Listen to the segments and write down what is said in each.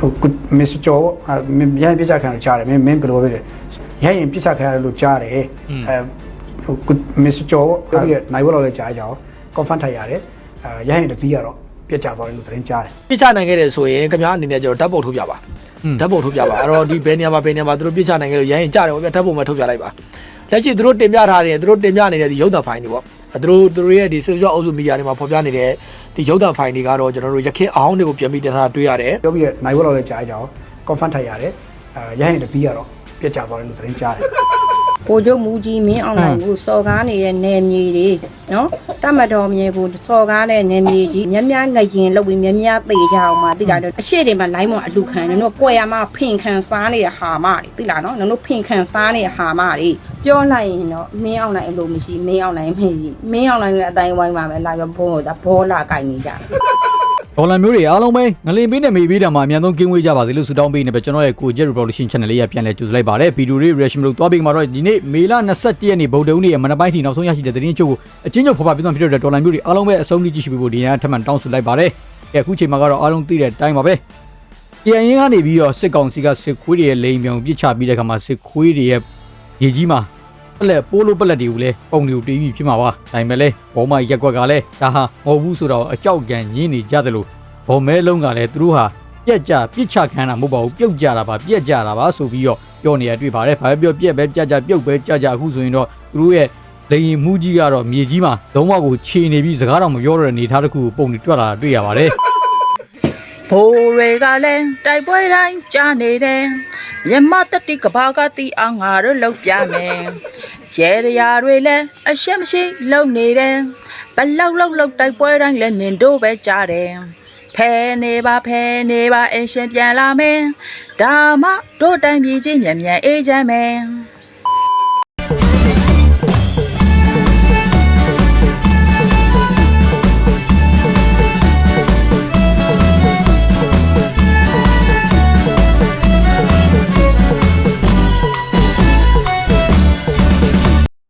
ဟိုမစ္စကျော်ပေါ့အဲမင်းရရင်ပြစ်ချခံလို့ကြားတယ်မင်းမင်းဘယ်လိုပဲလဲရရင်ပြစ်ချခံရလို့ကြားတယ်အဲဟိုမစ္စကျော်ပေါ့ပြီးတော့နိုင်ဘက်လောက်လည်းကြားကြအောင် confirm ထိုင်ရတယ်အဲရရင်တစ်စီးကတော့ပြစ်ချသွားတယ်လို့သတင်းကြားတယ်ပြစ်ချနိုင်ခဲ့တယ်ဆိုရင်ခင်ဗျားအနေနဲ့ကျွန်တော်ဓာတ်ပုံထုတ်ပြပါဓာတ်ပုံထုတ်ပြပါအဲ့တော့ဒီဘယ်နေရာမှာဘယ်နေရာမှာသူတို့ပြစ်ချနိုင်ခဲ့လို့ရရင်ကြားတယ်ပေါ့ဗျာဓာတ်ပုံမှာထုတ်ပြလိုက်ပါလက်ရှိသူတို့တင်ပြထားတယ်သူတို့တင်ပြနေတဲ့ဒီရုပ်သံဖိုင်တွေပေါ့သူတို့သူတို့ရဲ့ဒီ social အုပ်စုမီဒီယာတွေမှာဖော်ပြနေတဲ့ ဒီရုပ်သံဖိုင်တွေကတော့ကျွန်တော်တို့ရခင်အောင်တွေကိုပြန်ပြီးတင်ထားတာတွေ့ရတယ်ပြောပြီးတော့နိုင်ဘက်လောက်လည်းကြားကြအောင် confirm ထိုင်ရတယ်အဲရရင်တစ်စီးကတော့ပြစ်ချသွားတယ်လို့သတင်းကြားတယ် ကိုကျုပ်မူကြီးမင်းအောင်နိုင်ကိုစော်ကားနေတဲ့နယ်မြေတွေနော်တတ်မတော်မြေကိုစော်ကားတဲ့နယ်မြေကြီးမြများငရင်လောက်ပြီးမြများပေကြအောင်မှာတိလာတော့အရှိတွေမှာလိုင်းမအလူခံနေတော့ကွယ်ရမှာဖင်ခံစားနေတဲ့ဟာမတွေတိလာနော်နင်တို့ဖင်ခံစားနေတဲ့ဟာမတွေပြောလိုက်ရင်တော့မင်းအောင်နိုင်အလိုမရှိမင်းအောင်နိုင်မရှိမင်းအောင်နိုင်ရဲ့အတိုင်းဝိုင်းမှာပဲလာပြီးဘိုးကဘောလာကြိုင်နေကြတယ် ဒေါ်လာမျိုးတွေအားလုံးပဲငလင်ပေးနဲ့မေးပေးတာမှာအများဆုံးကင်းဝေးကြပါစေလို့ဆုတောင်းပေးနေပဲကျွန်တော်ရဲ့ကိုဂျက် revolution channel လေးရပြန်လဲကြိုဆိုလိုက်ပါတယ်ဗီဒီယိုလေး reaction လို့တွားပြီးမှာတော့ဒီနေ့မေလ21ရက်နေ့ဗုဒ္ဓဦးနေ့ရဲ့မနက်ပိုင်းထိနောက်ဆုံးရရှိတဲ့သတင်းချုပ်ကိုအချင်းချုပ်ဖော်ပြပြသွားဖြစ်တဲ့ဒေါ်လာမျိုးတွေအားလုံးပဲအဆုံးထိကြည့်ရှုပေးဖို့ဒီနေ့ထပ်မံတောင်းဆိုလိုက်ပါတယ်။အခုချိန်မှာကတော့အားလုံးသိတဲ့အတိုင်းပါပဲ။ KN ရင်းကနေပြီးတော့စစ်ကောင်စီကစစ်ခွေးတွေရဲ့လိန်မြောင်ပစ်ချပြီးတဲ့ခါမှာစစ်ခွေးတွေရဲ့ရေကြီးမှာ ပလက်ပိုးလိုပလက်တွေကိုလည်းပုံတွေကိုတီးပြီးဖြစ်မှာပါ။ဒါပေမဲ့လည်းဘောမရက်ကွက်ကလည်းဒါဟာမဟုတ်ဘူးဆိုတော့အကြောက်ကန်ညင်းနေကြသလိုဘော်မဲလုံးကလည်းသူတို့ဟာပြက်ကြပြစ်ချခံတာမဟုတ်ပါဘူးပြုတ်ကြတာပါပြက်ကြတာပါဆိုပြီးတော့ပြောနေရတွေ့ပါတယ်။ဘာပဲပြောပြက်ပဲပြက်ကြပြုတ်ပဲကြကြအခုဆိုရင်တော့သူတို့ရဲ့လေရင်မှုကြီးကတော့မြေကြီးမှာလုံးဝကိုခြေနေပြီးစကားတော့မပြောတော့တဲ့အနေထားတစ်ခုကိုပုံနေတွက်လာတာတွေ့ရပါတယ်ဘိုးတွေကလည်းတိုက်ပွဲတိုင်းကြားနေတယ် မြမတတိကဘာကတိအောင်ငါတို့လောက်ပြမယ်ရဲရရာတွေလည်းအရှက်မရှိလုံနေတယ်ဘလောက်လောက်လောက်တိုက်ပွဲတိုင်းလည်းနင်တို့ပဲကြားတယ်ဖဲနေပါဖဲနေပါအရှင်ပြန်လာမယ်ဒါမှတို့တိုင်းပြည်ချင်းမြန်မြန်အေးချမ်းမယ်။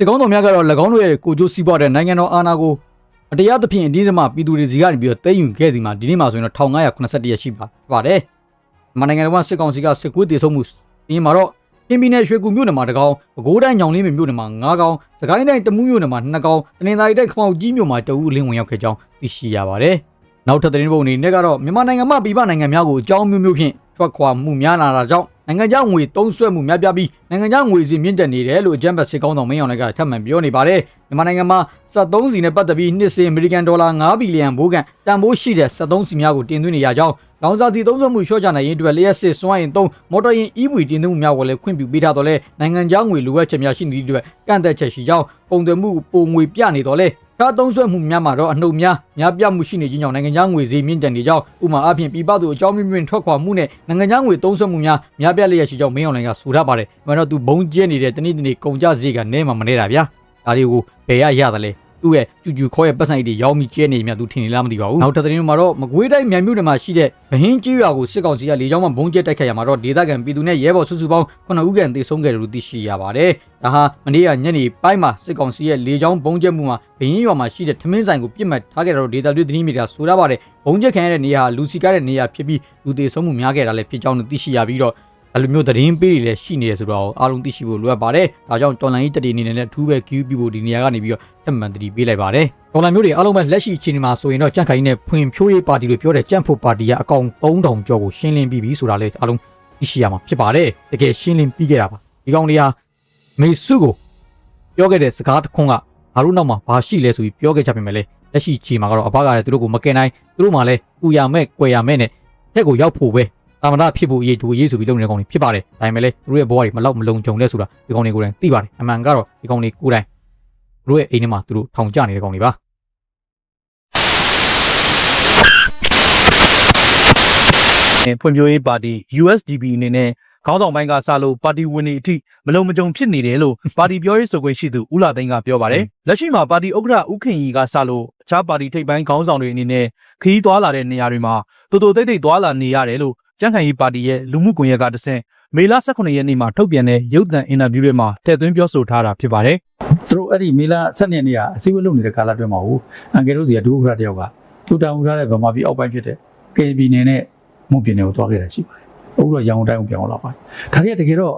ဒီကောင်းတော်များကတော့၎င်းတို့ရဲ့ကိုကျိုးစီးပွားတဲ့နိုင်ငံတော်အာဏာကိုအတရားသဖြင့်အတင်းအဓမ္မပြည်သူတွေစီကနေပြီးတော့တဲယူခဲ့စီမှာဒီနေ့မှာဆိုရင်တော့1581ရက်ရှိပါပါတယ်။မြန်မာနိုင်ငံတော်ကစစ်ကောင်စီကစစ်ကွေးတည်ဆုံမှုဒီမှာတော့ပြင်းပြင်းနဲ့ရွှေကူမြို့နယ်မှာတစ်ကောင်ပဲခူးတိုင်းညောင်လေးမြို့နယ်မှာ9ကောင်စကိုင်းတိုင်းတမူးမြို့နယ်မှာ2ကောင်တနင်္သာရီတိုင်းခမောက်ကြီးမြို့မှာတအူးလင်းဝင်ရောက်ခဲ့ကြောင်းသိရှိရပါတယ်။နောက်ထပ်သတင်းပုံအနေနဲ့ကတော့မြန်မာနိုင်ငံမှာပြည်ပနိုင်ငံများကိုအကြောင်းမျိုးမျိုးဖြင့် ထွက်ခွာမှုများလာတာကြောင့်နိုင်ငံခြားငွေသုံးစွဲမှုများပြားပြီးနိုင်ငံခြားငွေစီမြင့်တက်နေတယ်လို့အကြံဖတ်စစ်ကောင်းဆောင်မင်းအောင်လည်းကထပ်မံပြောနေပါတယ်မြန်မာနိုင်ငံမှာ73စီနဲ့ပတ်သက်ပြီးနှစ်စဉ်အမေရိကန်ဒေါ်လာ9ဘီလီယံဘိုးကန်တန်ဖိုးရှိတဲ့73စီများကိုတင်သွင်းနေရကြောင်းလောင်စာစီသုံးစွဲမှုလျှော့ချနိုင်ရေးအတွက်လျှက်စစ်စွမ်းအင်သုံးမော်တော်ယာဉ် EV တင်သွင်းမှုများကိုလည်းခွင့်ပြုပေးထားတော့လဲနိုင်ငံခြားငွေလိုအပ်ချက်များရှိနေတဲ့အတွက်ကန့်သက်ချက်ရှိကြောင်းပုံသွင်းမှုပုံငွေပြနေတော့လဲ ကားသုံးစွဲမှုများမှာတော့အနှုတ်များများပြမှုရှိနေခြင်းကြောင့်နိုင်ငံခြားငွေဈေးမြင့်တက်နေကြောင်းဥပမာအဖြစ်ပြည်ပသို့အကြောင်းမြင့်မြင့်ထွက်ခွာမှုနဲ့နိုင်ငံခြားငွေသုံးစွဲမှုများများပြလျက်ရှိကြောင်းမင်းအောင်လိုင်ကဆိုထားပါတယ်။ဒါမှတော့သူဘုံကျဲနေတဲ့တနေ့တနေ့ကုန်ကြဈေးကနဲမှမနေတာဗျာ။ဒါတွေကိုဘယ်ရရတယ်လဲ သူ့ရဲ့ကျူကျူခေါ်ရဲ့ပတ်စံအိတ်တွေရောင်းပြီးကျဲနေမြတ်သူထင်နေလားမသိပါဘူး။နောက်တစ်သတင်းမှာတော့မကွေးတိုင်းမြိုင်မြို့နယ်မှာရှိတဲ့ဗဟင်းကျေးရွာကိုစစ်ကောင်စီကလေကြောင်းမှဘုံကျဲတိုက်ခိုက်ရမှာတော့ဒေသခံပြည်သူနဲ့ရဲဘော်စုစုပေါင်း9ဦးခန့်သေဆုံးခဲ့တယ်လို့သိရှိရပါတယ်။ဒါဟာမနေ့ကညနေပိုင်းမှာစစ်ကောင်စီရဲ့လေကြောင်းဘုံကျဲမှုမှာဗဟင်းရွာမှာရှိတဲ့ထမင်းဆိုင်ကိုပြစ်မှတ်ထားခဲ့တာတော့ဒေသတွင်းသတင်းမီဒီယာဆိုထားပါတယ်။ဘုံကျဲခံရတဲ့နေရာဟာလူစီကားတဲ့နေရာဖြစ်ပြီးလူသေဆုံးမှုများခဲ့တာလည်းဖြစ်ကြောင်းသိရှိရပြီးတော့ အဲ့လိုမျိုးသတင်းပေးတွေလည်းရှိနေတယ်ဆိုတော့အားလုံးသိရှိဖို့လိုအပ်ပါတယ်။ဒါကြောင့်တော်လိုင်းကြီးတက်တီအနေနဲ့အထူးပဲ queue ပြဖို့ဒီနေရာကနေပြီးတော့ထပ်မံတတိပေးလိုက်ပါတယ်။တော်လိုင်းမျိုးတွေအားလုံးပဲလက်ရှိအချိန်ဒီမှာဆိုရင်တော့ကြန့်ခိုင်နဲ့ဖွင့်ဖြိုးရေးပါတီလို့ပြောတဲ့ကြန့်ဖို့ပါတီကအကောင့်3000ကျော်ကိုရှင်းလင်းပြီးပြီဆိုတာလည်းအားလုံးသိရှိရမှာဖြစ်ပါတယ်။တကယ်ရှင်းလင်းပြီးခဲ့တာပါ။ဒီကောင်တွေဟာမေစုကိုပြောခဲ့တဲ့စကားတစ်ခွန်းကငါတို့နောက်မှာဘာရှိလဲဆိုပြီးပြောခဲ့ကြပြင်မဲ့လေလက်ရှိချိန်မှာကတော့အဘကလည်းသူတို့ကိုမကင်နိုင်သူတို့မှလည်းဥရမဲ့၊ကွယ်ရမဲ့နဲ့တက်ကိုရောက်ဖို့ပဲ တာမဏဖြစ်ဖို့အရေးဒူအရေးဆိုပြီးလုပ်နေတဲ့ကောင်တွေဖြစ်ပါတယ်ဒါပေမဲ့လည်းသူတို့ရဲ့ဘဝတွေမလောက်မလုံခြုံလဲဆိုတာဒီကောင်တွေကိုယ်တိုင်သိပါတယ်အမှန်ကတော့ဒီကောင်တွေကိုယ်တိုင်သူတို့ရဲ့အိမ်ထဲမှာသူတို့ထောင်ကျနေတဲ့ကောင်တွေပါဖွံ့ဖြိုးရေးပါတီ USDP အနေနဲ့ခေါင်းဆောင်ပိုင်းကစလို့ပါတီဝင်တွေအထိမလုံမကြုံဖြစ်နေတယ်လို့ပါတီပြောရေးဆိုခွင့်ရှိသူဦးလာသိန်းကပြောပါတယ်။လက်ရှိမှာပါတီဥက္ကဋ္ဌဦးခင်ရီကစလို့အခြားပါတီထိပ်ပိုင်းခေါင်းဆောင်တွေအနေနဲ့ခရီးသွားလာတဲ့နေရာတွေမှာတူတူတိတ်တိတ်သွားလာနေရတယ်လို့ ကြံ့ခိုင်ရေးပါတီရဲ့လူမှုကွန်ရက်ကတဆင့်မေလ18ရက်နေ့မှာထုတ်ပြန်တဲ့ရုပ်သံအင်တာဗျူးတွေမှာထည့်သွင်းပြောဆိုထားတာဖြစ်ပါတယ်။သူတို့အဲ့ဒီမေလာ7ရက်နေ့ကအစည်းအဝေးလုပ်နေတဲ့ကာလအတွင်းမှာဟိုအန်ကယ်တို့စီကဒုဥက္ကဋ္ဌတယောက်ကသူတောင်းထားတဲ့ဗမာပြည်အောက်ပိုင်းဖြစ်တဲ့ KB နေနဲ့မှုပြင်တွေကိုသွားခဲ့တာရှိပါတယ်အခုတော့ရောင်တိုင်းကိုပြောင်းလာပါတယ်ဒါတွေကတကယ်တော့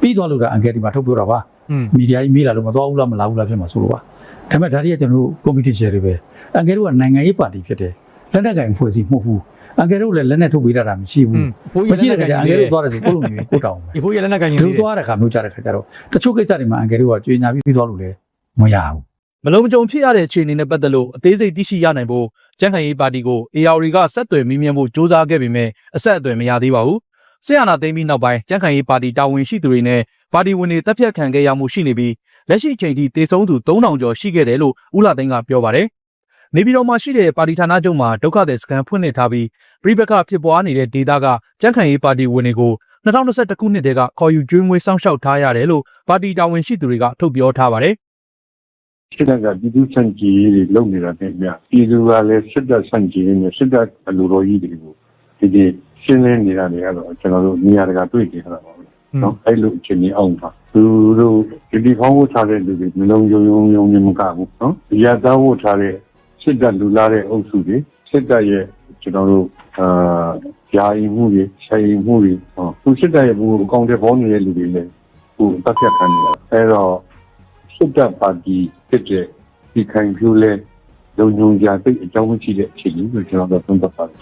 ပြီးသွားလို့ဒါအန်ကယ်ဒီမှာထုတ်ပြောတာပါอืมမီဒီယာကြီးမေးလာလို့မသွားဘူးလားမလာဘူးလားဖြစ်မှာဆိုလို့ပါဒါပေမဲ့ဒါတွေကကျွန်တော်တို့ကွန်ပတီရှင်တွေပဲအန်ကယ်တို့ကနိုင်ငံရေးပါတီဖြစ်တယ်လက်နက်ကင်ဖွဲ့စည်းမဟုတ်ဘူး အန်ကယ်တို့လည်းလက်နက်ထုတ်ပေးတာမရှိဘူးဘိုးမကြီးကြလည့်က်တဲ့နက်ကကြင်အန်ကြီးကယ်တို့သွားတယ်ဆိုကိုလိုမျိုးကိုတောင်းပဲဒီဘိုးကြီးလက်နက်ကင်ကြီးဒီလိုသွားတဲ့ခါမျိုးကြတဲ့ခါကျတော့တချို့ကိစ္စတွေမှာအန်ကယ်တို့ကကြွေးညာပြီးပြီးသွားလို့လည်းမရဘူးမလုံးမကြုံဖြစ်ရတဲ့အခြေအနေနဲ့ပတ်သက်လို့အသေးစိတ်သိရှိရနိုင်ဖို့ကြံ့ခိုင်ရေးပါတီကို AR ကဆက်သွယ်မီးမြန်းဖို့စ조사ခဲ့ပေမဲ့အဆက်အသွယ်မရသေးပါဘူး။ဆီယနာသိမ်းပြီးနောက်ပိုင်းကြံ့ခိုင်ရေးပါတီတာဝန်ရှိသူတွေနဲ့ပါတီဝင်တွေတပ်ဖြတ်ခံခဲ့ရမှုရှိနေပြီးလက်ရှိချိန်ထိတေဆုံးသူ3000ကျော်ရှိခဲ့တယ်လို့ဦးလာသိန်းကပြောပါတယ်။ နေပြည်တော်မှာရှိတဲ့ပါတီဌာနချုပ်မှာဒုက္ခသည်စခန်းဖွင့်လှစ်ထားပြီးပြည်ပခဖြစ်ပွားနေတဲ့ဒေသကကြံ့ခိုင်ရေးပါတီဝင်တွေကို2021ခုနှစ်တည်းကခေါ်ယူကျွေးမွေးစောင့်ရှောက်ထားရတယ်လို့ပါတီတာဝန်ရှိသူတွေကထုတ်ပြောထားပါတယ်။စစ်တပ်ကပြည်သူ့စံကြည်ရေးတွေလုပ်နေတာနဲ့မြပြည်သူကလည်းစစ်တပ်စံကြည်ရေးနဲ့စစ်တပ်အလိုတော်ကြီးတွေကိုဒီဒီရှင်းလင်းနေတာတွေကတော့ကျွန်တော်တို့နေရာတကာတွေ့နေရတာပါပဲနော်အဲ့လိုအချိန်ကြီးအောင်ပါသူတို့ဒီဒီဖောင်းဝတ်ထားတဲ့လူတွေမလုံးယုံယုံယုံနေမကဘူးနော်ဒီရသားဝတ်ထားတဲ့ စစ်တပ်လူလာတဲ့အုပ်စုတွေစစ်တပ်ရဲ့ကျွန်တော်တို့အာယာယီမှုတွေဆိုင်မှုတွေဟောသူစစ်တပ်ရဲ့ဘူအကောင့်တွေပေါ်နေတဲ့လူတွေလည်းဟိုတက်ပြတ်ခံနေတာအဲ့တော့စစ်တပ်ပါတီဖြစ်တဲ့ဒီခိုင်ဖြူလဲလုံညုံကြသိအကြောင်းမရှိတဲ့အခြေအနေကိုကျွန်တော်တို့သုံးသပ်ပါတယ်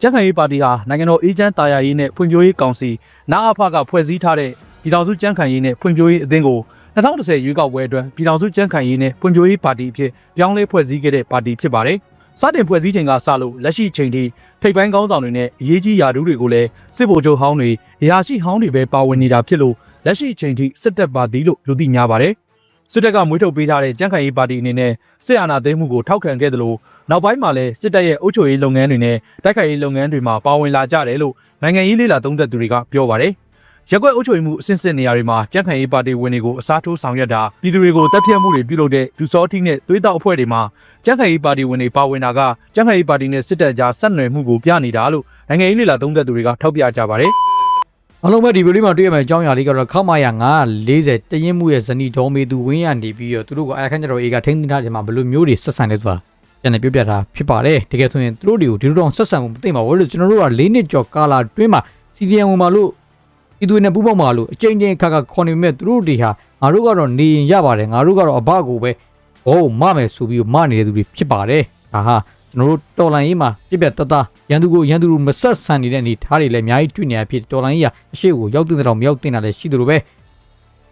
ကြက်ခိုင်ရေးပါတီဟာနိုင်ငံတော်အေဂျင့်တာယာရေးနဲ့ဖွံ့ဖြိုးရေးကောင်စီနာအဖကဖွဲ့စည်းထားတဲ့ပြည်ထောင်စုကြက်ခိုင်ရေးနဲ့ဖွံ့ဖြိုးရေးအသင်းကို 2010ရွေးကောက်ပွဲအတွက်ပြည်ထောင်စုကြက်ခိုင်ရေးနဲ့ဖွံ့ဖြိုးရေးပါတီအဖြစ်ပြောင်းလဲဖွဲ့စည်းခဲ့တဲ့ပါတီဖြစ်ပါတယ်။စတင်ဖွဲ့စည်းချိန်ကစလို့လက်ရှိချိန်ထိထိပ်ပိုင်းကောင်းဆောင်တွေနဲ့အရေးကြီးရာထူးတွေကိုလည်းစစ်ဗိုလ်ချုပ်ဟောင်းတွေအရာရှိဟောင်းတွေပဲပါဝင်နေတာဖြစ်လို့လက်ရှိချိန်ထိစစ်တပ်ပါတီလို့လူသိများပါတယ်။စစ်တပ်ကမွေးထုတ်ပေးထားတဲ့ကြက်ခိုင်ရေးပါတီအနေနဲ့စစ်အာဏာသိမ်းမှုကိုထောက်ခံခဲ့တယ်လို့နောက်ပိုင်းမှာလည်းစစ်တပ်ရဲ့အုပ်ချုပ်ရေးလုပ်ငန်းတွေနဲ့တိုက်ခိုက်ရေးလုပ်ငန်းတွေမှာပါဝင်လာကြတယ်လို့နိုင်ငံရေးလေလာသုံးသက်သူတွေကပြောပါတယ်။ ရက်ကွက်အုပ်ချုပ်ရေးမှုအဆင့်ဆင့်နေရာတွေမှာကြက်ခိုင်ရေးပါတီဝင်တွေကိုအစားထိုးဆောင်ရွက်တာပြည်သူတွေကိုတပ်ဖြတ်မှုတွေပြုလုပ်တဲ့ဒူစောတိနဲ့သွေးတောက်အဖွဲ့တွေမှာကြက်ခိုင်ရေးပါတီဝင်တွေပါဝင်တာကကြက်ခိုင်ရေးပါတီနဲ့စစ်တပ်ကြားဆက်နွယ်မှုကိုပြနေတာလို့နိုင်ငံရေးလေလာသုံးသက်သူတွေကထောက်ပြကြပါတယ်။အလုံးမဲ့ဒီဗီဒီယိုလေးမှာတွေ့ရမယ့်အကြောင်းအရာလေးကတော့ခမာယာ940တရင်မှုရဲ့ဇနီးဒေါ်မေသူဝင်းရနေပြီးတော့သူတို့ကအခန်းကျတော်အေကထိန်းသိမ်းထားတယ်မှာဘယ်လိုမျိုးတွေဆက်ဆံလဲဆိုတာပြန်လည်ပြောပြတာဖြစ်ပါတယ်တကယ်ဆိုရင်သူတို့တွေကိုဒီလိုတော့ဆက်ဆံမှုမသိပါဘူးလို့ကျွန်တော်တို့က၄နှစ်ကျော်ကာလာတွင်းမှာစီဒီအမ်ဝင်မှာလို့ ဒီသူတွေနဲ့ပူးပေါင်းမှာလို့အချိန်ချင်းခါခါခေါ်နေမဲ့သူတို့တွေဟာငါတို့ကတော့နေရင်ရပါတယ်ငါတို့ကတော့အဘကိုပဲဘောမမယ်ဆိုပြီးမနေတဲ့သူတွေဖြစ်ပါတယ်ဒါဟာကျွန်တော်တို့တော်လိုင်းရေးမှာပြပြတတ်တာရန်သူကိုရန်သူကိုမဆက်ဆံနေတဲ့အနေထားတွေလည်းအများကြီးတွေ့နေရဖြစ်တော်လိုင်းရေးကအရှိကိုရောက်တဲ့တော့မရောက်တဲ့တာလည်းရှိသလိုပဲဒါ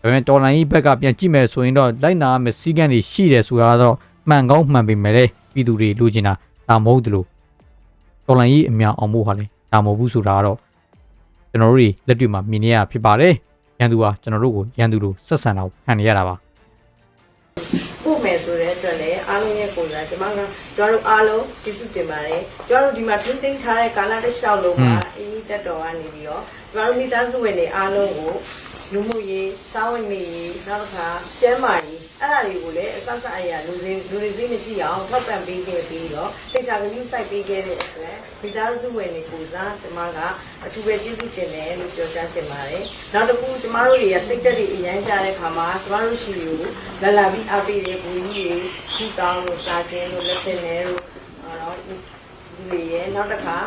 ပေမဲ့တော်လိုင်းရေးဘက်ကပြန်ကြည့်မယ်ဆိုရင်တော့လိုက်နာမယ်စီးကံတွေရှိတယ်ဆိုတာကတော့မှန်ကောင်းမှန်ပေမဲ့လည်းပြည်သူတွေလိုချင်တာဒါမဟုတ်သလိုတော်လိုင်းရေးအများအောင်ဖို့ဟာလေဒါမဟုတ်ဘူးဆိုတာကတော့ ကျွန်တော်တို့တွေလက်တွေ့မှာမြင်နေရတာဖြစ်ပါတယ်ရန်သူဟာကျွန်တော်တို့ကိုရန်သူလိုဆက်ဆံတာကိုခံနေရတာပါပို့မယ်ဆိုတဲ့အတွက်လည်းအားလုံးရဲ့ကိုယ်စားကျွန်မကကျွန်တော်တို့အားလုံးကျေးဇူးတင်ပါတယ်ကျွန်တော်တို့ဒီမှာထိန်းသိမ်းထားတဲ့ကာလတစ်လျှောက်လုံးမှာအေးတက်တော်ကနေပြီးတော့ကျွန်တော်တို့မိသားစုဝင်တွေအားလုံးကိုလူမှုရေးစားဝတ်နေရေးနောက်တစ်ခါကျန်းမာရေး အဲ့ဒါတွေကိုလည်းအစစအရာလူတွေလူတွေသိမရှိအောင်ထောက်ပံ့ပေးခဲ့ပြီးတော့သိချာကလေးစိုက်ပေးခဲ့တဲ့အတွက်မိသားစုဝင်တွေကိုစားကျွန်မကအထူးပဲကျေးဇူးတင်တယ်လို့ပြောကြားချင်ပါတယ်နောက်တစ်ခုကျွန်မတို့တွေကစိတ်သက်တွေအရန်ကြတဲ့ခါမှာကျွန်မတို့ရှိကိုလာလာပြီးအားပေးတဲ့ဘူကြီးတွေရှိကောင်းလို့စားခြင်းလို့လက်သင်တယ်လို့အော်ဒီတွေရဲ့နောက်တစ်ခါ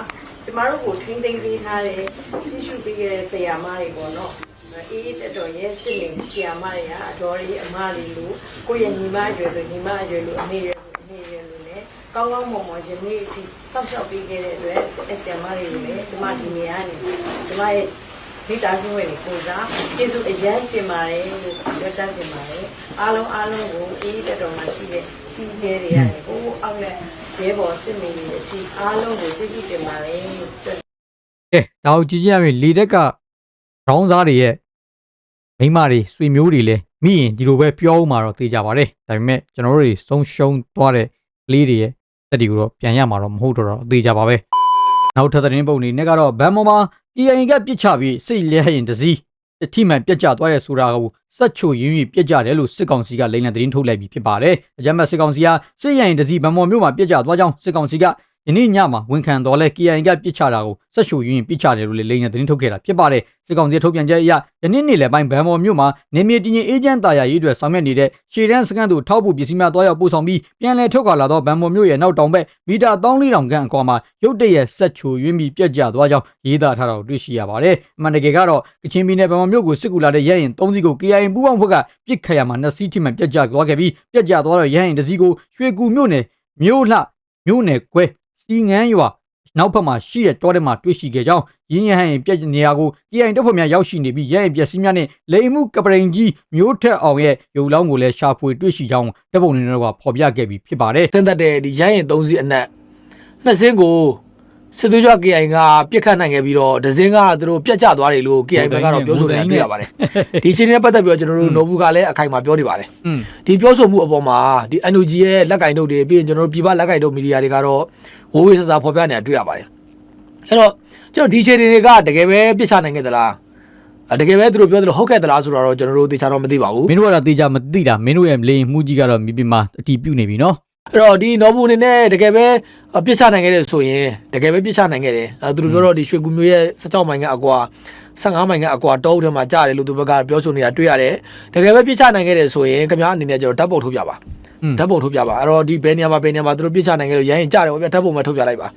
ကျမတို့ကိုထိမ့်သိမ်းပေးထားတဲ့ကြည့်ရှုပေးခဲ့တဲ့ဆရာမတွေပေါ့နော် အေးအေးတက်တော်ရဲ့စစ်နေဆရာမတွေကအတော်ကြီးအမတွေလို့ကိုယ့်ရဲ့ညီမအရွယ်လို့ညီမအရွယ်လို့အမေရွယ်လို့အမေရွယ်လို့နဲ့ကောင်းကောင်းမွန်မွန်ယနေ့အထိစောင့်ရှောက်ပေးခဲ့တဲ့အတွက်အဆီယမတွေကိုလည်းဒီမှာဒီနေရာနေဒီမှာရဲ့မိသားစုဝင်တွေကိုစားကျေးဇူးအရန်တင်ပါတယ်လို့ပြောကြားချင်ပါတယ်အားလုံးအားလုံးကိုအေးတက်တော်မှာရှိတဲ့ကြီးကျယ်တွေရတယ်ဟိုးအောက်နဲ့ရဲဘော်စစ်မေတွေအထိအားလုံးကိုကျေးဇူးတင်ပါတယ်လို့ပြောကဲဒါကိုကြည့်ကြရရင်လေတက်ကခေါင်းစားတွေရဲ့ မိန်းမတွေဆွေမျိုးတွေလည်းမိရင်ဒီလိုပဲပြောဦးမှာတော့သိကြပါတယ်ဒါပေမဲ့ကျွန်တော်တို့တွေဆုံးရှုံးသွားတဲ့ကလေးတွေရဲ့တက်ဒီကိုတော့ပြန်ရမှာတော့မဟုတ်တော့တော့သိကြပါပဲနောက်ထပ်သတင်းပုံတွေနဲ့ကတော့ဘန်မော်မှာ KIA ကပြစ်ချပြီးစိတ်လဲရင်တစည်းအထိမှန်ပြက်ကျသွားတဲ့ဆိုတာကိုစက်ချိုရင်းရင်းပြက်ကျတယ်လို့စစ်ကောင်စီကလိမ့်လံသတင်းထုတ်လိုက်ပြီးဖြစ်ပါတယ်အကြမ်းဖက်စစ်ကောင်စီကစစ်ရရင်တစည်းဘန်မော်မြို့မှာပြက်ကျသွားကြောင်းစစ်ကောင်စီက ယနေ့ညမှာဝန်ခံတော်လဲ KIA ကပြစ်ချတာကိုဆက်ရှုရင်းပြစ်ချတယ်လို့လည်းလိန်နဲ့သတင်းထုတ်ခဲ့တာဖြစ်ပါတယ်စစ်ကောင်စီထုတ်ပြန်ချက်အရယနေ့နေ့လယ်ပိုင်းဗန်မော်မြို့မှာနေမြေတည်ငြိမ်အေဂျင့်တာယာရေးအတွက်ဆောင်ရွက်နေတဲ့ရှေ့တန်းစကန်သူထောက်ပို့ပစ္စည်းများတွားရောက်ပို့ဆောင်ပြီးပြန်လည်ထုတ်ခွာလာသောဗန်မော်မြို့ရဲ့နောက်တောင်ဘက်မီတာ3400ခန့်အကွာမှာရုတ်တရက်ဆက်ချိုရင်းပြီးပြက်ကျသွားကြောင်းရေးသားထားတာကိုတွေ့ရှိရပါတယ်အမှန်တကယ်ကတော့ကချင်ပြည်နယ်ဗန်မော်မြို့ကိုစစ်ကူလာတဲ့ရဲရင်3စီးကို KIA ပူးပေါင်းဖွဲ့ကပြစ်ခတ်ရမှာ2စီးထိမှပြက်ကျသွားခဲ့ပြီးပြက်ကျသွားတော့ရဲရင်တစ်စီးကိုရွှေကူမြို့နယ်မြို့လှမြို့နယ်ကွဲ စီငန်းရွာနောက်ဘက်မှာရှိတဲ့တောထဲမှာတွေ့ရှိခဲ့ကြောင်းရင်းရဟန်ပြက်နေရာကို KI တပ်ဖွဲ့များရောက်ရှိနေပြီးရဲရင်ပျက်စီးများနဲ့လိမ်မှုကပရင်ကြီးမျိုးထက်အောင်ရဲ့ရုပ်လောင်းကိုလည်းရှာဖွေတွေ့ရှိကြောင်းတပ်ပုံနေတော့ကဖော်ပြခဲ့ပြီးဖြစ်ပါတယ်တန်တက်တဲ့ဒီရိုင်းရင်၃စီးအနက်နှစ်စင်းကို စစ်သွေးကြွ KI ကပြစ်ခတ်နိုင်ခဲ့ပြီးတော့ဒဇင်းကသူတို့ပြတ်ကျသွားတယ်လို့ KI ဘက်ကတော့ပြောဆိုနေတာတွေ့ရပါတယ်ဒီချင်းနဲ့ပတ်သက်ပြီးတော့ကျွန်တော်တို့နိုဘူးကလည်းအခိုင်အမာပြောနေပါတယ်อืมဒီပြောဆိုမှုအပေါ်မှာဒီ NUG ရဲ့လက်ကင်တို့တွေပြီးရင်ကျွန်တော်တို့ပြည်ပလက်ကင်တို့မီဒီယာတွေကတော့ဝိုးဝေးဆဆဖော်ပြနေတာတွေ့ရပါတယ်အဲ့တော့ကျွန်တော်ဒီချိန်တွေကတကယ်ပဲပြစ်ချနိုင်ခဲ့သလားအတကယ်ပဲသူတို့ပြောသလိုဟုတ်ခဲ့သလားဆိုတော့ကျွန်တော်တို့သေချာတော့မသိပါဘူးမင်းတို့ကတော့တေချာမသိတာမင်းတို့ရဲ့လိမ်မှုကြီးကတော့မြေပြင်မှာအတီးပြုတ်နေပြီနော် အဲ့တော့ဒီနော်ဘူးအနေနဲ့တကယ်ပဲပြစ်ချနိုင်ခဲ့တယ်ဆိုရင်တကယ်ပဲပြစ်ချနိုင်ခဲ့တယ်အဲသူတို့ပြောတော့ဒီရွှေကူမျိုးရဲ့16မိုင်ကအကွာ15မိုင်ကအကွာတောအုပ်ထဲမှာကြားတယ်လို့သူဘက်ကပြောဆိုနေတာတွေ့ရတယ်တကယ်ပဲပြစ်ချနိုင်ခဲ့တယ်ဆိုရင်ခင်ဗျားအနေနဲ့ကျွန်တော်ဓာတ်ပုံထုတ်ပြပါอืมဓာတ်ပုံထုတ်ပြပါအဲ့တော့ဒီဘယ်နေရာမှာဘယ်နေရာမှာသူတို့ပြစ်ချနိုင်ခဲ့လို့ရရင်ကြားတယ်ပေါ့ဗျာဓာတ်ပုံပဲထုတ်ပြလိုက်ပါ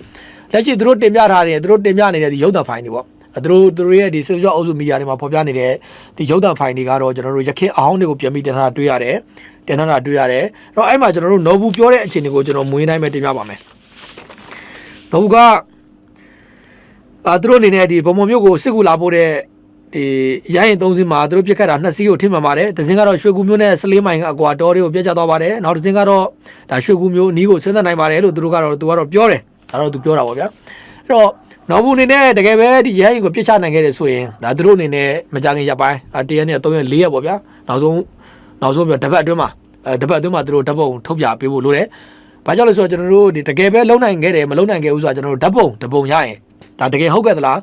လက်ရှိသူတို့တင်ပြထားတယ်သူတို့တင်ပြနေတဲ့ဒီရုပ်သံဖိုင်တွေပေါ့အဲ သူတို့သူတို့ရဲ့ဒီစေကြောအုပ်စုမီဒီယာတွေမှာဖော်ပြနေတဲ့ဒီရုပ်သံဖိုင်တွေကတော့ကျွန်တော်တို့ရခင်အဟောင်းတွေကိုပြန်ပြီးတင်ထားတာတွေ့ရတယ်တင်ထားတာတွေ့ရတယ်အဲ့တော့အဲ့မှာကျွန်တော်တို့နော်ဘူးပြောတဲ့အခြေအနေကိုကျွန်တော်မွေးတိုင်းပဲတင်ပြပါမယ်နော်ဘူးကအာသူတို့အနေနဲ့ဒီဗမာမျိုးကိုစစ်ကူလာဖို့တဲ့ဒီရိုင်းရင်သုံးစင်းမှာသူတို့ပြစ်ခတ်တာနှစ်စီးကိုထိမှန်ပါတယ်တစ်စင်းကတော့ရွှေကူမျိုးနဲ့စလေးမိုင်ကအကွာတော်တွေကိုပြစ်ချသွားပါတယ်နောက်တစ်စင်းကတော့ဒါရွှေကူမျိုးနီးကိုဆင်းသက်နိုင်ပါတယ်လို့သူတို့ကတော့သူကတော့ပြောတယ်ဒါတော့သူပြောတာပေါ့ဗျာအဲ့တော့ နော်ဘူးအနေနဲ့တကယ်ပဲဒီရိုင်းရင်ကိုပြစ်ချနိုင်ခဲ့တယ်ဆိုရင်ဒါသူတို့အနေနဲ့မကြခင်ရပ်ပိုင်းတရက်နဲ့3ရက်4ရက်ပေါ့ဗျာနောက်ဆုံးနောက်ဆုံးပြတပတ်အတွင်းမှာအဲတပတ်အတွင်းမှာသူတို့ဓာတ်ပုံထုတ်ပြပေးဖို့လိုတယ်ဘာကြောင့်လဲဆိုတော့ကျွန်တော်တို့ဒီတကယ်ပဲလုံနိုင်ခဲ့တယ်မလုံနိုင်ခဲ့ဘူးဆိုတာကျွန်တော်တို့ဓာတ်ပုံဓာတ်ပုံရရင်ဒါတကယ်ဟုတ်ခဲ့သလား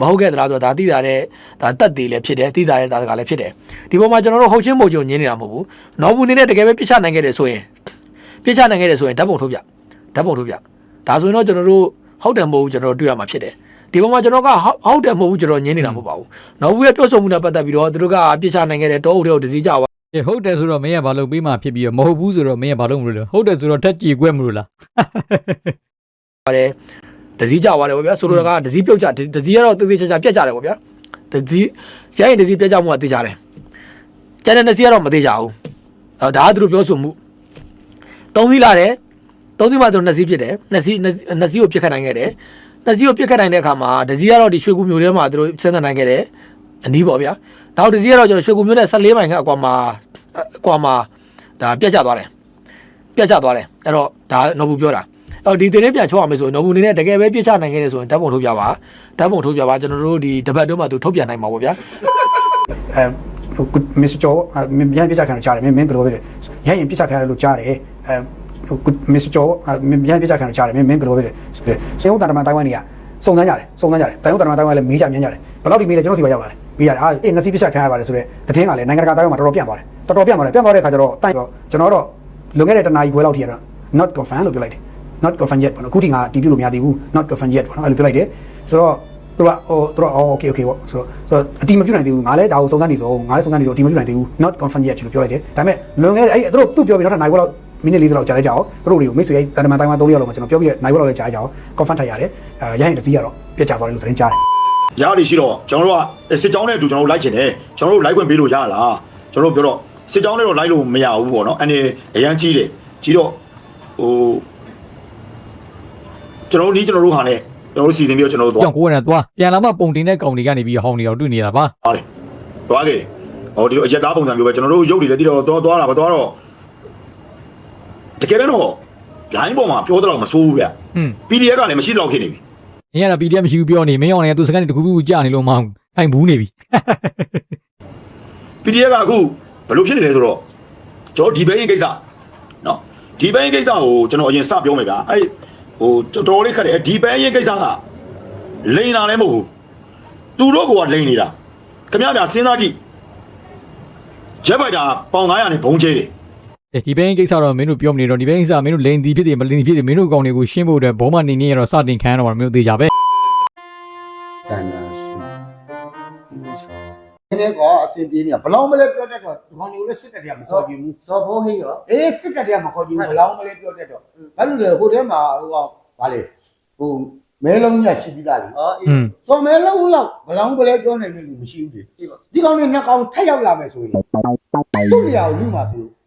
မဟုတ်ခဲ့သလားဆိုတော့ဒါသိတာတဲ့ဒါတက်သေးလည်းဖြစ်တယ်သိတာတဲ့ဒါကလည်းဖြစ်တယ်ဒီပုံမှာကျွန်တော်တို့ဟုတ်ချင်းမို့ချုံညင်းနေတာမဟုတ်ဘူးနော်ဘူးနေနဲ့တကယ်ပဲပြစ်ချနိုင်ခဲ့တယ်ဆိုရင်ပြစ်ချနိုင်ခဲ့တယ်ဆိုရင်ဓာတ်ပုံထုတ်ပြဓာတ်ပုံထုတ်ပြဒါဆိုရင်တော့ကျွန်တော်တို့ ဟုတ်တယ်မဟုတ်ဘူးကျွန်တော်တို့တွေ့ရမှာဖြစ်တယ်ဒီပုံမှာကျွန်တော်ကဟုတ်တယ်မဟုတ်ဘူးကျွန်တော်ညင်းနေတာမဟုတ်ပါဘူးနော်ဘူးရဲ့ပြောဆိုမှုနဲ့ပတ်သက်ပြီးတော့သူတို့ကပြစ်ချနိုင်ခဲ့တယ်တောအုပ်တွေကိုတစည်းကြပါအေးဟုတ်တယ်ဆိုတော့မင်းကဘာလုပ်ပေးမှဖြစ်ပြီးတော့မဟုတ်ဘူးဆိုတော့မင်းကဘာလုပ်မလို့လဲဟုတ်တယ်ဆိုတော့ထက်ကြည်ကွက်မလို့လားပါတယ်ဒစည်းကြသွားတယ်ဗောဗျာဆိုလိုတာကဒစည်းပြုတ်ကြဒစည်းကတော့တေးသေးချာချာပြတ်ကြတယ်ဗောဗျာဒစည်းရရင်ဒစည်းပြတ်ကြမှုကတေးကြတယ်ကျန်တဲ့ဒစည်းကတော့မသေးကြဘူးအဲဒါကသူတို့ပြောဆိုမှုသုံးစီးလာတယ် သုံးစီးမှသူတို့နှစ်စီးဖြစ်တယ်နှစ်စီးနှစ်စီးကိုပြစ်ခတ်နိုင်ခဲ့တယ်နှစ်စီးကိုပြစ်ခတ်နိုင်တဲ့အခါမှာဒစည်းကတော့ဒီရွှေကူမျိုးထဲမှာသူတို့ဆင်းသက်နိုင်ခဲ့တယ်အနီးပေါ့ဗျာနောက်ဒစည်းကတော့ကျွန်တော်ရွှေကူမျိုးနဲ့14မိုင်ခန့်အကွာမှာအကွာမှာဒါပြတ်ကျသွားတယ်ပြတ်ကျသွားတယ်အဲ့တော့ဒါနော်ဘူးပြောတာအဲ့တော့ဒီတင်လေးပြန်ချောအောင်မယ်ဆိုရင်နော်ဘူးအနေနဲ့တကယ်ပဲပြစ်ချနိုင်ခဲ့တယ်ဆိုရင်ဓာတ်ပုံထုတ်ပြပါဓာတ်ပုံထုတ်ပြပါကျွန်တော်တို့ဒီတပတ်တုန်းမှသူထုတ်ပြန်နိုင်မှာပေါ့ဗျာအဲဟိုမစ္စကျော်အဲမင်းပြန်ပြချခံလို့ကြားတယ်မင်းမင်းဘယ်လိုပဲလဲရရင်ပြချခံလို့ကြားတယ်အဲဟို မစ္စကျော်အဲမင်းပြန်ပြချခံလို့ကြားတယ်မင်းမင်းဘယ်လိုပဲလဲစေယုံတန်တမန်တိုင်းဝိုင်းတွေကစုံစမ်းကြတယ်စုံစမ်းကြတယ်တိုင်းဝတန်တမန်တိုင်းဝိုင်းလည်းမေးကြမြင်ကြတယ်ဘယ်လောက်ဒီမေးလဲကျွန်တော်စီပါရောက်လာတယ်မေးရတယ်အာအေးနစီပြချခံရပါတယ်ဆိုတော့တည်င်းကလည်းနိုင်ငံတကာတိုင်းဝိုင်းမှာတော်တော်ပြန့်သွားတယ်တော်တော်ပြန့်သွားတယ်ပြန့်သွားတဲ့အခါကျတော့တိုင်တော့ကျွန်တော်တော့လွန်ခဲ့တဲ့တနာရီခွဲလောက်ထိရတော့ not confirm လို့ပြောလိုက်တယ် not confirm yet ပေါ့နော်အခုထိငါတီးပြလို့မရသေးဘူး not confirm yet ပေါ့နော်အဲ့လိုပြောလိုက်တယ်ဆိုတော့သူကဟိုသူကအော် okay okay ပေါ့ဆိုတော့ဆိုတော့အတီးမပြုတ်နိုင်သေးဘူးငါလည်းဒါကိုစုံစမ်းနေစုံငါလည်းစုံစမ်းနေတော့အတီးမပြုတ်နိုင်သေးဘူး not confirm yet လို့ပြောလိုက်တယ်ဒါပေမဲ့လွန်ခဲ့တဲ့အဲ့သူတို့သူ့ပြောပြီးတော့နိုင်ခွဲလောက် မိနစ်40လောက်ကြာလိုက်ကြအောင်သူတို့တွေကိုမိတ်ဆွေရဲ့တန်တမန်တိုင်းမှာ3ရက်လောက်မှာကျွန်တော်ပြောပြီးနိုင်ခွဲလောက်လည်းကြာကြအောင် confirm ထိုက်ရတယ်အဲရရင်တစ်စီးကတော့ပြတ်ကြသွားတယ်လို့သတင်းကြားတယ်ရရရှိတော့ကျွန်တော်တို့ကစစ်ကြောင်းနဲ့အတူကျွန်တော်တို့လိုက်ချင်တယ်ကျွန်တော်တို့လိုက်ခွင့်ပေးလို့ရလားကျွန်တော်တို့ပြောတော့စစ်ကြောင်းနဲ့တော့လိုက်လို့မရဘူးပေါ့နော်အနေအရန်ကြီးတယ်ကြီးတော့ဟိုကျွန်တော်တို့ဒီကျွန်တော်တို့ဟာနဲ့ကျွန်တော်တို့စီစဉ်ပြီးတော့ကျွန်တော်တို့ကြောင်ကိုယ်နဲ့သွားပြန်လာမှပုံတင်တဲ့ကောင်တွေကနေပြီးဟောင်းနေတော့တွေ့နေတာပါသွားတယ်သွားခဲ့တယ်ဟောဒီလိုအရက်သားပုံစံမျိုးပဲကျွန်တော်တို့ရုပ်တွေလည်းတိတော့သွားသွားတာပဲသွားတော့ တကယ်တော့ line ပေါ်မှာပြောတော့မဆိုးဘူးဗျอืม PDF ကလည်းမရှိတော့ဖြစ်နေပြီ။မင်းကတော့ PDF မရှိဘူးပြောနေမင်းအောင်လည်းသူစကန်နေတစ်ခုခုကြာနေလို့မအောင်ထိုင်ဘူးနေပြီ PDF ကအခုဘယ်လိုဖြစ်နေလဲဆိုတော့ကျွန်တော်ဒီဘဲရင်ကိစ္စနော်ဒီဘဲရင်ကိစ္စကိုကျွန်တော်အရင်စပြောမယ်ဗျာအဲ့ဟိုတော်တော်လေးခက်တယ်ဒီဘဲရင်ကိစ္စကလိန်တာလည်းမဟုတ်ဘူးသူတို့ကလိန်နေတာခင်ဗျားများစဉ်းစားကြည့်ဂျက်ဖိုက်တာပေါင်900နဲ့ဘုံကျဲတယ် ဒီဘင်းကိစ္စတော့မင်းတို့ပြောမနေတော့ဒီဘင်းကိစ္စမင်းတို့လိန်တီဖြစ်တယ်မလိန်တီဖြစ်တယ်မင်းတို့ကောင်တွေကိုရှင်းဖို့အတွက်ဘောမနေနေရတော့စတင်ခံရတော့မင်းတို့သေးကြပဲတန်တာဆူဒီနေ့ကအဆင်ပြေနေတာဘလောင်းမလဲပြောတတ်တော့ဒီကောင်တွေကိုလည်းစစ်တက်တယ်မခေါ်ကြည့်ဘူးစောဖိုးဟင်းရောအေးစစ်တက်တယ်မခေါ်ကြည့်ဘူးဘလောင်းမလဲပြောတတ်တော့ဘာလို့လဲဟိုထဲမှာဟိုကဗာလေဟိုမဲလုံးညရှိပြီးသားလေဟောအေးอืมစော်မဲလုံးလောက်ဘလောင်းမလဲပြောနိုင်တဲ့လူမရှိဘူးလေအေးပါဒီကောင်တွေနှစ်ကောင်ထက်ရောက်လာမယ်ဆိုရင်သူ့နေရာကိုလူမှာဆိုဒါပေါ့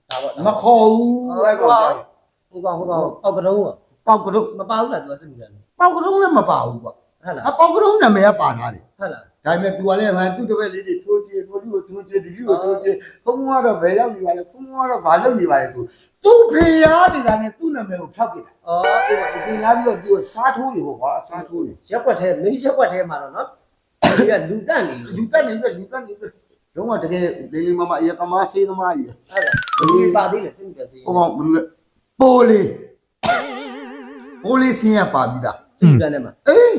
မခေါ်ဘူးအဲ့ကောင်ကြတယ် ဟိုကောင်ဟိုကောင်အောက်ကတုံးရော ပေါက်ကတော့ မပါဘူးလားသူကစစ်မှုပြန်တယ် ပေါက်ကတော့လည်းမပါဘူးကွာ ဟုတ်လား အပေါက်ကတော့နာမည်ကပါထားတယ် ဟုတ်လား ဒါပေမဲ့ तू ကလည်းဟန်သူ့တပည့်လေးတွေထိုးကြည့်ထိုးလို့ထိုးကြည့်ဒီလိုထိုးကြည့်ဘုံကတော့ဘယ်ရောက်နေပါလဲဘုံကတော့ဘာလုပ်နေပါလဲ तू သူ့ဖေရနေတာနဲ့သူ့နာမည်ကိုဖျောက်ပြတာ အော်အေးပါ ဖေရပြီးတော့ तू စားထိုးနေပေါ့ကွာအစားထိုးနေ ရက်ွက်ထဲမင်းရက်ွက်ထဲမှာတော့နော်ဒီကလူတက်နေလို့ လူတက်နေပြီလူတက်နေပြီ လုံးဝတကယ်လေးလေးမမအရကမားဆေးသမားကြီးဟုတ်လားဒီပါသေးတယ်စစ်မှုပြန်စီဟိုကောင်ဘယ်လိုလဲပိုလီပိုလီစင်းရပါပြီးသားစစ်မှုပြန်ထဲမှာအေး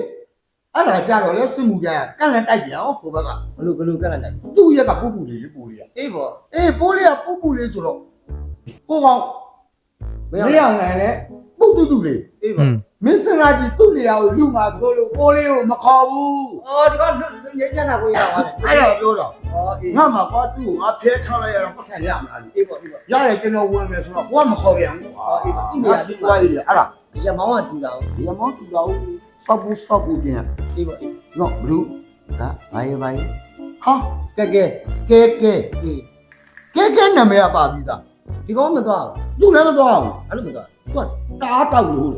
အဲ့ဒါကြတော့လဲစစ်မှုပြန်ကန့်လန့်တိုက်ပြန်ဟိုဘက်ကဘလို့ဘလို့ကန့်လိုက်တယ်သူ့ရက်ကပူပူလေးပိုလီကအေးပေါ့အေးပိုလီကပူပူလေးဆိုတော့ဟိုကောင်မမင်းင်းအောင်လည်းပုတ်တူတူလေးအေးอืပေါ့มမင်းစင်လာကြီးသူ့နေရာကိုလူမှာဆိုလို့ပိုလေးကိုမခေါ်ဘူးအော်ဒီကလူငင်းချမ်းသာကိုရပါတယ်အဲ့တော့ပြောတော့အော်အေး ငါမှကွာသူ့ကိုငါဖဲချလိုက်ရတော့ပတ်ခံရမှာလေအေးပေါ့အေးပေါ့ရတယ်ကျွန်တော်ဝင်မယ်ဆိုတော့ကိုကမခေါ်ပြန်ဘူးအာအေးပါသူ့နေရာသူ့သွားရည်အဲ့ဒါရမောင်းကတူတာဟုတ်ဒီမောင်တူတော့စောက်ဘူးစောက်ဘူးပြန်အေးပေါ့အေးနော်ဘလူးဒါဘာရဘာရဟာကဲကဲကဲကဲအေးကဲကဲနာမည်ကပါပြီးသားဒီကောင်မသွားသူ့လည်းမသွားဘူးဘူးအဲ့လိုမသွားသူက တားတောက်လို့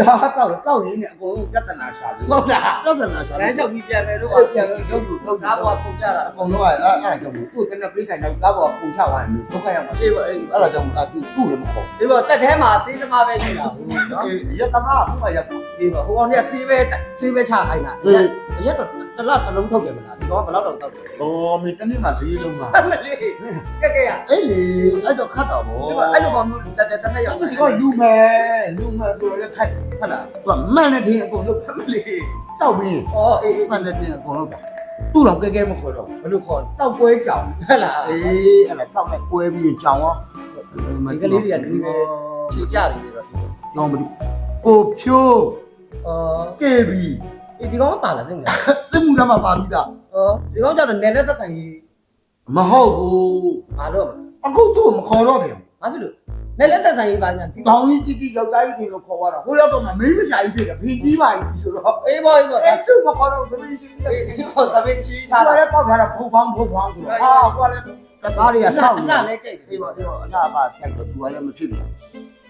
တားတောက်လို့တောက်ရင်းနဲ့အကုန်လုံးပြဿနာရှာတယ်ဟုတ်လားပြဿနာရှာလတယ်မ်းလျှောက်ပြီးပြန်မယ်လို့အဲ့ပြန်လို့ချုပ်လို့ထုတ်ကားပေါ်ပုံကြတာအကုန်လုံးကအဲ့အဲ့ကြောင့်သူ့တနက်ပေးတိုင်းတော့ကားပေါ်ပုံချသွားရင်ဒုက္ခရောက်မှာအေးပေါ့အေးအဲ့ဒါကြောင့်အဲ့သူသူ့လည်းမခေါ်ဒီပေါ်တက်ထဲမှာစေးသမားပဲရှိတာဟုတ်နော်အေးရတမအခုမှရောက်ဒီပေါ်ဟိုကောင်ကစေးပဲစေးပဲချခိုင်းတာအရက်တော့တလားတစ်လုံးထုတ်တယ်မလားဒီကောင်ကဘယ်တော့တော့တောက်တယ်အော်မင်းတနေ့မှဈေးလုံးမှာမလေးကဲကဲရအဲ့လေအဲ့တော့ခတ်တော့ဗောဒီပေါ်အဲ့လိုကောင်မျိုးတက်တက်တက်ရောက်ဒီကလူမယ်လူမယ်ဆိုတော့ခတ်ဟုတ်လားသူကမှန်တဲ့ထင်အကုန်လုံးမလေးတောက်ပြီးအော်အေးမှန်တဲ့ထင်အကုန်လုံးတောက်သူ့တော့ကဲကဲမခေါ်တော့ဘယ်လိုခေါ်တောက်ပွဲကြောင်ဟုတ်လားအေးအဲ့ဒါတောက်မဲ့ကွဲပြီးကြောင်ရောဒီကလေးတွေကလူပဲချေကြတယ်ဆိုတော့တော့မလို့ကိုဖြိုးအော်ကေဘီဒီကောင်ကပါလားစိတ်မလားစစ်မှုထမ်းမှာပါပြီးသားအော်ဒီကောင်ကျတော့နယ်နဲ့ဆက်ဆံရေးမဟုတ်ဘူးမလို့အခုသူ့ကိုမခေါ်တော့ပြန်ဘာဖြစ်လို့ နယ်နဲ့ဆက်ဆံရေးပါညာတောင်းကြီးကြီးယောက်ျားကြီးတွေလို့ခေါ်ရတာဟိုရောက်တော့မမေးမရှာကြီးဖြစ်တယ်ဖင်ကြီးပါကြီးဆိုတော့အေးပေါ့အေးပေါ့အဲ့သူ့မခေါ်တော့သမီးကြီးတွေအေးပေါ့စပင်းချီထားထားတာတာလည်းပေါက်ထားတာဖုံဖောင်းဖုံဖောင်းဆိုတော့ဟာကွာလည်းတကားတွေကစောက်နေအနာလည်းကြိတ်အေးပါအေးပါအနာပါဖြတ်တော့သူကလည်းမဖြစ်ဘူး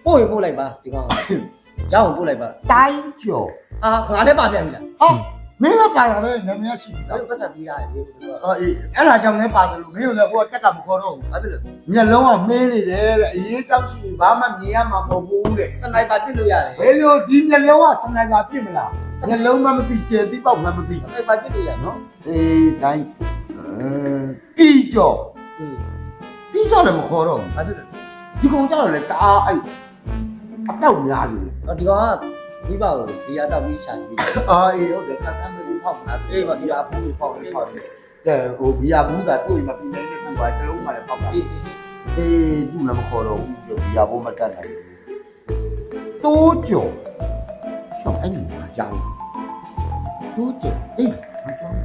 ပို့ရင်ပို့လိုက်ပါဒီကောင်ရအောင်ပို့လိုက်ပါတိုင်းကျော်အာငါလည်းပါပြန်ပြီလားဟာ မင်းလည်းပါလာပဲနာမည်ရှိတယ်အဲ့လိုပတ်ဆက်ပြီးရတယ်ဒီလိုအော်အေးအဲ့ဒါကြောင့်လည်းပါတယ်လို့မင်းလည်းဟိုတက်ကမခေါ်တော့ဘူးဘာဖြစ်လို့မျက်လုံးကမင်းနေတယ်တဲ့အရေးကြောက်ရှိဘာမှမြင်ရမှာမဟုတ်ဘူးတဲ့စနိုက်ပါပြစ်လို့ရတယ်ဘယ်လိုဒီမျက်လုံးကစနိုက်ပါပြစ်မလားမျက်လုံးမှမသိကျဲသိပေါက်မှမသိစနိုက်ပါပြစ်လို့ရနော်အေးတိုင်းအဲပြီးကြော်อืมပြီးကြော်လည်းမခေါ်တော့ဘူးဘာဖြစ်လို့ဒီကောင်ကြောက်လည်းတအားအဲ့အတော့များလို့အော်ဒီကောင်က မိဘကိုဒီရတော့ပြီးချာပြီးအာအေးဟုတ်တယ်ကတမ်းကလေးဖောက်လာအေးပါဒီအပူဖောက်လေးဖောက်တယ်တဲ့ဟိုဘီယာဘူးတာတွေ့မှပြင်းနေတဲ့ခုပါတလုံးမှလည်းဖောက်တာပြီးအေးသူ့လည်းမခေါ်တော့ဘူးဘီယာဘူးမတက်နိုင်ဘူးတိုးကြော်ချောင်းအဲ့ဒီမှာကြောက်သူ့ကျအေးမကြောက်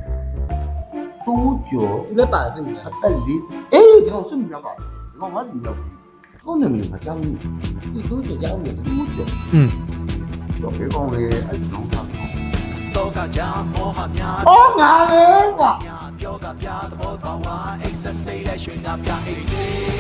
တိုးကြော်သူလည်းပါစိတ်မလားအဲ့ဒီအေးဒီကောင်စမြတ်ပါဒီကောင်ဟာဒီလောက်ကောင်းနေမှာကြောက်နေသူသူ့ကျရောက်နေတိုးကြော်อืม တော့ဘေးပေါင်းလေးအဲ့လုံးထားတော့ကကြာမောဟများအော်ငါလေကွာပြောကပြသဘောပါဝါအိတ်ဆက်စိတ်လက်ရွှေငါပြအိတ်စိတ်